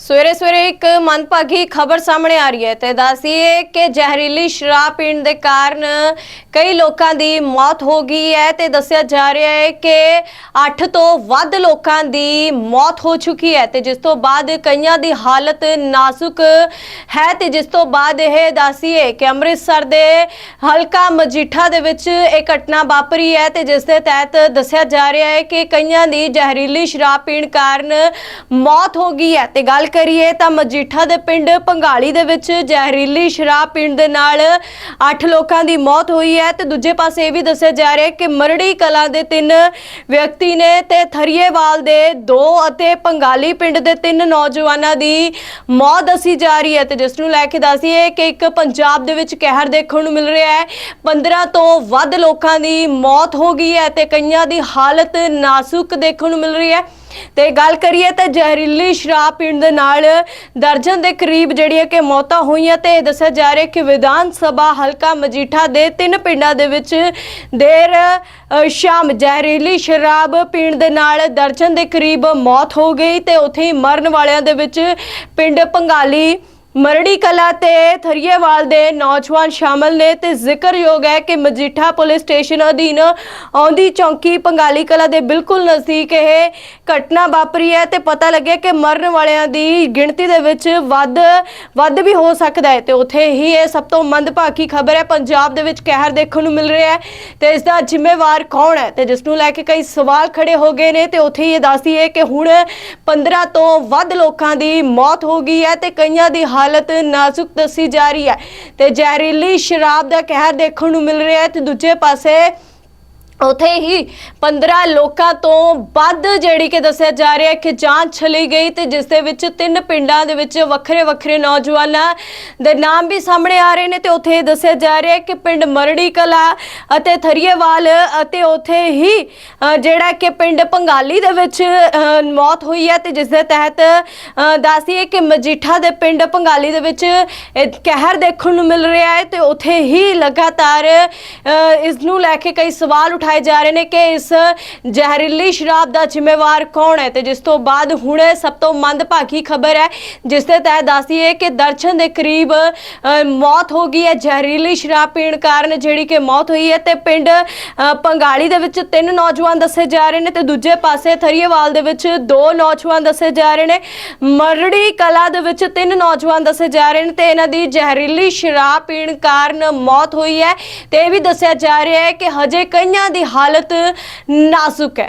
ਸਵੇਰੇ ਸਵੇਰੇ ਇੱਕ ਮੰਦਭਾਗੀ ਖਬਰ ਸਾਹਮਣੇ ਆ ਰਹੀ ਹੈ ਤੇ ਦੱਸੀਏ ਕਿ ਜ਼ਹਿਰੀਲੀ ਸ਼ਰਾਬ ਪੀਣ ਦੇ ਕਾਰਨ ਕਈ ਲੋਕਾਂ ਦੀ ਮੌਤ ਹੋ ਗਈ ਹੈ ਤੇ ਦੱਸਿਆ ਜਾ ਰਿਹਾ ਹੈ ਕਿ 8 ਤੋਂ ਵੱਧ ਲੋਕਾਂ ਦੀ ਮੌਤ ਹੋ ਚੁੱਕੀ ਹੈ ਤੇ ਜਿਸ ਤੋਂ ਬਾਅਦ ਕਈਆਂ ਦੀ ਹਾਲਤ ਨਾਜ਼ੁਕ ਹੈ ਤੇ ਜਿਸ ਤੋਂ ਬਾਅਦ ਇਹ ਦੱਸੀਏ ਕਿ ਅੰਮ੍ਰਿਤਸਰ ਦੇ ਹਲਕਾ ਮਜੀਠਾ ਦੇ ਵਿੱਚ ਇਹ ਘਟਨਾ ਵਾਪਰੀ ਹੈ ਤੇ ਜਿਸ ਦੇ ਤਹਿਤ ਦੱਸਿਆ ਜਾ ਰਿਹਾ ਹੈ ਕਿ ਕਈਆਂ ਦੀ ਜ਼ਹਿਰੀਲੀ ਸ਼ਰਾਬ ਪੀਣ ਕਾਰਨ ਮੌਤ ਹੋ ਗਈ ਹੈ ਤੇ ਗੱਲ ਕਰੀਏ ਤਾਂ ਮਜੀਠਾ ਦੇ ਪਿੰਡ ਪੰਗਾਲੀ ਦੇ ਵਿੱਚ ਜ਼ਹਿਰੀਲੀ ਸ਼ਰਾਬ ਪੀਣ ਦੇ ਨਾਲ 8 ਲੋਕਾਂ ਦੀ ਮੌਤ ਹੋਈ ਹੈ ਤੇ ਦੂਜੇ ਪਾਸੇ ਇਹ ਵੀ ਦੱਸਿਆ ਜਾ ਰਿਹਾ ਹੈ ਕਿ ਮਰੜੀ ਕਲਾਂ ਦੇ ਤਿੰਨ ਵਿਅਕਤੀ ਨੇ ਤੇ ਥਰੀਏਵਾਲ ਦੇ ਦੋ ਅਤੇ ਪੰਗਾਲੀ ਪਿੰਡ ਦੇ ਤਿੰਨ ਨੌਜਵਾਨਾਂ ਦੀ ਮੌਤ ਦੱਸੀ ਜਾ ਰਹੀ ਹੈ ਤੇ ਜਿਸ ਨੂੰ ਲੈ ਕੇ ਦੱਸੀਏ ਕਿ ਇੱਕ ਪੰਜਾਬ ਦੇ ਵਿੱਚ ਕਹਿਰ ਦੇਖਣ ਨੂੰ ਮਿਲ ਰਿਹਾ ਹੈ। 15 ਤੋਂ ਵੱਧ ਲੋਕਾਂ ਦੀ ਮੌਤ ਹੋ ਗਈ ਹੈ ਤੇ ਕਈਆਂ ਦੀ ਹਾਲਤ ਨਾਜ਼ੁਕ ਦੇਖਣ ਨੂੰ ਮਿਲ ਰਹੀ ਹੈ। ਤੇ ਗੱਲ ਕਰੀਏ ਤਾਂ ਜ਼ਹਿਰੀਲੀ ਸ਼ਰਾਬ ਪੀਣ ਦੇ ਨਾਲ ਦਰਜਨ ਦੇ ਕਰੀਬ ਜਿਹੜੀਆਂ ਕਿ ਮੌਤਾਂ ਹੋਈਆਂ ਤੇ ਇਹ ਦੱਸਿਆ ਜਾ ਰਿਹਾ ਕਿ ਵਿਧਾਨ ਸਭਾ ਹਲਕਾ ਮਜੀਠਾ ਦੇ ਤਿੰਨ ਪਿੰਡਾਂ ਦੇ ਵਿੱਚ ਦੇਰ ਸ਼ਾਮ ਜ਼ਹਿਰੀਲੀ ਸ਼ਰਾਬ ਪੀਣ ਦੇ ਨਾਲ ਦਰਜਨ ਦੇ ਕਰੀਬ ਮੌਤ ਹੋ ਗਈ ਤੇ ਉੱਥੇ ਹੀ ਮਰਨ ਵਾਲਿਆਂ ਦੇ ਵਿੱਚ ਪਿੰਡ ਪੰਗਾਲੀ ਮਰੜੀ ਕਲਾ ਤੇ ਥਰੀਏਵਾਲ ਦੇ ਨੌਜਵਾਨ ਸ਼ਾਮਲ ਨੇ ਤੇ ਜ਼ਿਕਰਯੋਗ ਹੈ ਕਿ ਮਜੀਠਾ ਪੁਲਿਸ ਸਟੇਸ਼ਨ ਅਧੀਨ ਆਉਂਦੀ ਚੌਂਕੀ ਪੰਗਾਲੀ ਕਲਾ ਦੇ ਬਿਲਕੁਲ ਨਜ਼ਦੀਕ ਇਹ ਘਟਨਾ ਵਾਪਰੀ ਹੈ ਤੇ ਪਤਾ ਲੱਗਿਆ ਕਿ ਮਰਨ ਵਾਲਿਆਂ ਦੀ ਗਿਣਤੀ ਦੇ ਵਿੱਚ ਵੱਧ ਵੱਧ ਵੀ ਹੋ ਸਕਦਾ ਹੈ ਤੇ ਉੱਥੇ ਹੀ ਇਹ ਸਭ ਤੋਂ ਮੰਦਭਾਗੀ ਖਬਰ ਹੈ। ਪੰਜਾਬ ਦੇ ਵਿੱਚ ਕਹਿਰ ਦੇਖਣ ਨੂੰ ਮਿਲ ਰਿਹਾ ਹੈ ਤੇ ਇਸ ਦਾ ਜ਼ਿੰਮੇਵਾਰ ਕੌਣ ਹੈ ਤੇ ਜਿਸ ਨੂੰ ਲੈ ਕੇ ਕਈ ਸਵਾਲ ਖੜੇ ਹੋ ਗਏ ਨੇ ਤੇ ਉੱਥੇ ਹੀ ਇਹ ਦੱਸਦੀ ਹੈ ਕਿ ਹੁਣ 15 ਤੋਂ ਵੱਧ ਲੋਕਾਂ ਦੀ ਮੌਤ ਹੋ ਗਈ ਹੈ ਤੇ ਕਈਆਂ ਦੀ ਹਾਲਤ ਹਾਲਤ ਨਾਜ਼ੁਕ ਦੱਸੀ ਜਾ ਰਹੀ ਹੈ ਤੇ ਜ਼ਹਿਰੀਲੀ ਸ਼ਰਾਬ ਦਾ ਕਹਿਰ ਦੇਖਣ ਨੂੰ ਮਿਲ ਰਿਹਾ ਹੈ ਤੇ ਦੂਜੇ ਪਾਸੇ ਉਥੇ ਹੀ 15 ਲੋਕਾਂ ਤੋਂ ਵੱਧ ਜਿਹੜੀ ਕਿ ਦੱਸਿਆ ਜਾ ਰਿਹਾ ਹੈ ਕਿ ਜਾਂਚ ਚਲੀ ਗਈ ਤੇ ਜਿਸ ਦੇ ਵਿੱਚ ਤਿੰਨ ਪਿੰਡਾਂ ਦੇ ਵਿੱਚ ਵੱਖਰੇ ਵੱਖਰੇ ਨੌਜਵਾਨਾਂ ਦੇ ਨਾਮ ਵੀ ਸਾਹਮਣੇ ਆ ਰਹੇ ਨੇ ਤੇ ਉਥੇ ਦੱਸਿਆ ਜਾ ਰਿਹਾ ਹੈ ਕਿ ਪਿੰਡ ਮਰੜੀ ਕਲਾ ਅਤੇ ਥਰੀਏਵਾਲ ਅਤੇ ਉਥੇ ਹੀ ਜਿਹੜਾ ਕਿ ਪਿੰਡ ਪੰਗਾਲੀ ਦੇ ਵਿੱਚ ਮੌਤ ਹੋਈ ਹੈ ਤੇ ਜਿਸ ਦੇ ਤਹਿਤ ਅ, ਦੱਸੀਏ ਕਿ ਮਜੀਠਾ ਦੇ ਪਿੰਡ ਪੰਗਾਲੀ ਦੇ ਵਿੱਚ ਕਹਿਰ ਦੇਖਣ ਨੂੰ ਮਿਲ ਰਿਹਾ ਹੈ ਤੇ ਉਥੇ ਹੀ ਲਗਾਤਾਰ ਇਸ ਨੂੰ ਲੈ ਕੇ ਕਈ ਸਵਾਲ ਉਠਾਏ ਜਾ ਰਹੇ ਨੇ ਕਿ ਇਸ ਜ਼ਹਿਰੀਲੀ ਸ਼ਰਾਬ ਦਾ ਜ਼ਿੰਮੇਵਾਰ ਕੌਣ ਹੈ ਤੇ ਜਿਸ ਤੋਂ ਬਾਅਦ ਹੁਣ ਸਭ ਤੋਂ ਮੰਦਭਾਗੀ ਖਬਰ ਹੈ, ਜਿਸ ਦੇ ਤਹਿਤ ਦੱਸੀਏ ਕਿ ਦਰਸ਼ਨ ਦੇ ਕਰੀਬ ਮੌਤ ਹੋ ਗਈ ਹੈ, ਜ਼ਹਿਰੀਲੀ ਸ਼ਰਾਬ ਪੀਣ ਕਾਰਨ ਜਿਹੜੀ ਕਿ ਮੌਤ ਹੋਈ ਹੈ ਤੇ ਪਿੰਡ ਪੰਗਾਲੀ ਦੇ ਵਿੱਚ ਤਿੰਨ ਨੌਜਵਾਨ ਦੱਸੇ ਜਾ ਰਹੇ ਨੇ ਤੇ ਦੂਜੇ ਪਾਸੇ ਥਰੀਏਵਾਲ ਦੇ ਵਿੱਚ ਦੋ ਨੌਜਵਾਨ ਦੱਸੇ ਜਾ ਰਹੇ ਨੇ। ਮਰੜੀ ਕਲਾ ਦੇ ਵਿੱਚ ਤਿੰਨ ਨੌਜਵਾਨ ਦੱਸੇ ਜਾ ਰਹੇ ਨੇ ਤੇ ਇਹਨਾਂ ਦੀ ਜ਼ਹਿਰੀਲੀ ਸ਼ਰਾਬ ਪੀਣ ਕਾਰਨ ਮੌਤ ਹੋਈ ਹੈ ਤੇ ਇਹ ਵੀ ਦੱਸਿਆ ਜਾ ਰਿਹਾ ਹੈ ਕਿ ਹਜੇ ਕਈਆਂ ਦੀ ਹਾਲਤ ਨਾਜ਼ੁਕ ਹੈ।